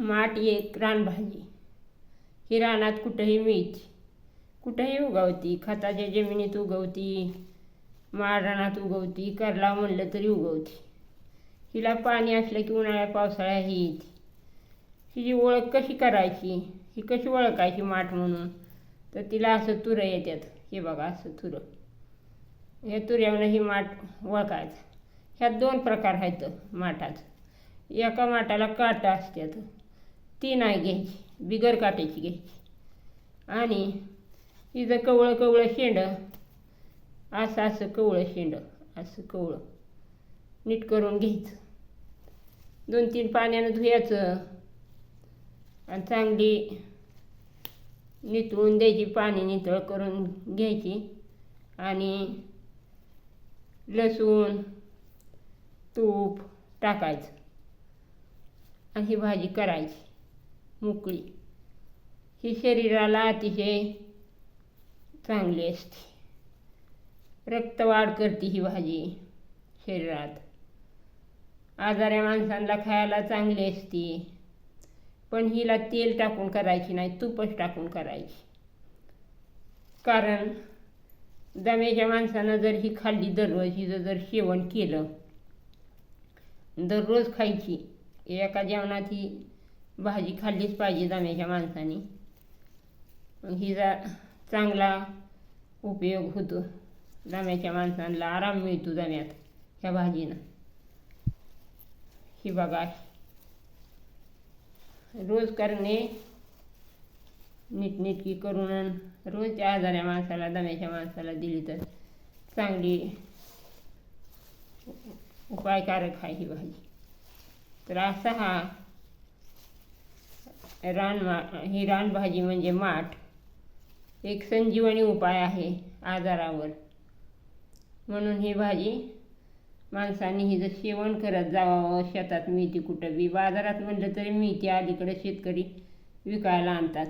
माठ एक रानभाजी. ही रानात कुठंही मिळते. कुठंही उगवती. खताच्या जमिनीत उगवती. माळरानात उगवती. करला म्हणलं तरी उगवती. हिला पाणी असलं की उन्हाळ्या पावसाळ्या ही येते. हिची ओळख कशी करायची? ही कशी ओळखायची माठ म्हणून? तर तिला असं तुरं येतात हे बघा असं तुरं. या तुऱ्यावर ही माठ ओळखायचं. ह्यात दोन प्रकार आहेत माठाचं. एका माठाला काटा असतात ती नाही घ्यायची. बिगर काट्याची घ्यायची. आणि तिचं कवळं कवळं शेंड. असं असं कवळं शेंड. असं कवळं. नीट करून घ्यायचं. दोन तीन पाण्यानं धुयाचं. आणि चांगली नितळून द्यायची. पाणी नितळ करून घ्यायची. आणि लसूण तूप टाकायचं. आणि ही भाजी करायची. मोकळी. ही शरीराला अतिशय चांगली असते. रक्तवाढ करते ही भाजी शरीरात. आजाऱ्या माणसांना खायला चांगली असते. पण हिला तेल टाकून करायची नाही तूपच टाकून करायची. कारण दम्याच्या माणसानं जर ही खाल्ली दररोज हिचं जर सेवन केलं दररोज खायची एका जेवणात ही भाजी खाल्लीच पाहिजे दम्याच्या माणसाने. मग हिचा चांगला उपयोग होतो. दम्याच्या माणसांना आराम मिळतो दम्यात ह्या भाजीनं. ही बघा. रोज करणे नीटनेटकी करून रोज त्या आजाऱ्या माणसाला दम्याच्या माणसाला दिली तर चांगली उपायकारक आहे ही भाजी. तर असा हा रानमा ही रानभाजी म्हणजे माठ. एक संजीवनी उपाय आहे आजारावर. म्हणून ही भाजी माणसांनी हिचं सेवन करत जावं शेतात मिळते कुठं बी बाजारात म्हटलं तरी मिळते अलीकडे शेतकरी विकायला आणतात.